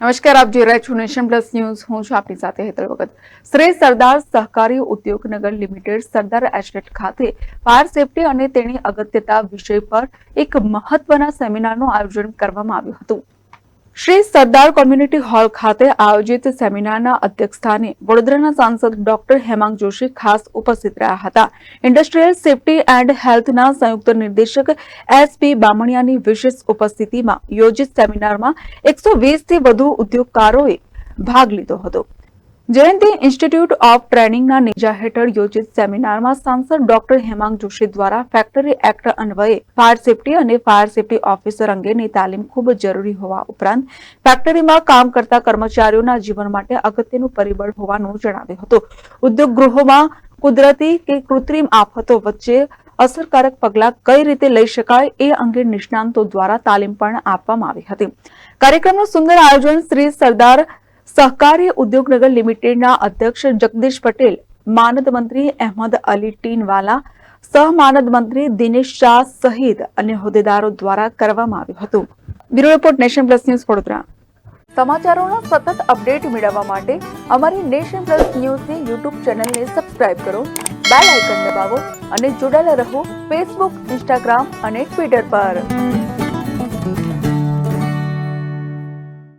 નમસ્કાર, આપ જોઈ રહ્યા છો નેશન પ્લસ ન્યૂઝ. હું છું આપની સાથે હેતલ વખત શ્રી સરદાર સહકારી ઉદ્યોગનગર લિમિટેડ, સરદાર એસ્ટેટ ખાતે ફાયર સેફટી અને તેની અગત્યતા વિષય પર એક મહત્વના સેમિનારનું આયોજન કરવામાં આવ્યું હતું. શ્રી સરદાર કોમ્યુનિટી હોલ ખાતે આયોજિત સેમિનારના અધ્યક્ષસ્થાને વડોદરાના સાંસદ ડોક્ટર હેમાંગ જોશી ખાસ ઉપસ્થિત રહ્યા હતા. ઇન્ડસ્ટ્રીયલ સેફટી એન્ડ હેલ્થના સંયુક્ત નિર્દેશક એસ પી બામણિયાની વિશેષ ઉપસ્થિતિમાં યોજિત સેમિનારમાં એકસો વીસથી વધુ ઉદ્યોગકારોએ ભાગ લીધો હતો. જયંતિ ઇન્સ્ટિટ્યૂટ ઓફ ટ્રેનિંગના નેજા હેઠળ યોજિત સેમિનારમાં સાંસદ ડોક્ટર હેમાંગ જોશી દ્વારા ફેક્ટરી એક્ટ અન્વયે ફાયર સેફટી અને ફાયર સેફટી ઓફિસર અંગેની તાલીમ ખૂબ જરૂરી હોવા ઉપરાંત ફેક્ટરીમાં કામ કરતા કર્મચારીઓના જીવન માટે અગત્યનું પરિબળ હોવાનું જણાવ્યું હતું. ઉદ્યોગ ગૃહોમાં કુદરતી કે કૃત્રિમ આફતો વચ્ચે અસરકારક પગલાં કઈ રીતે લઈ શકાય એ અંગે નિષ્ણાંતો દ્વારા તાલીમ પણ આપવામાં આવી હતી. કાર્યક્રમનું સુંદર આયોજન શ્રી સરદાર સહકારી ઉદ્યોગનગર લિમિટેડના અધ્યક્ષ જગદીશ પટેલ, માનદ મંત્રી અહેમદ અલી ટીનવાલા સહમાનદ મંત્રી દિનેશ શાહ સહિત અન્ય હોદ્દેદારો દ્વારા કરવામાં આવ્યું હતું. Bureau report nation plus news Vadodara. સમાચારોનો સતત અપડેટ મેળવવા માટે અમારી નેશન પ્લસ ન્યૂઝની યુટ્યુબ ચેનલને સબસ્ક્રાઇબ કરો, બેલ આઇકન દબાવો અને જોડાયેલા રહો ફેસબુક, ઇન્સ્ટાગ્રામ અને ટ્વિટર પર.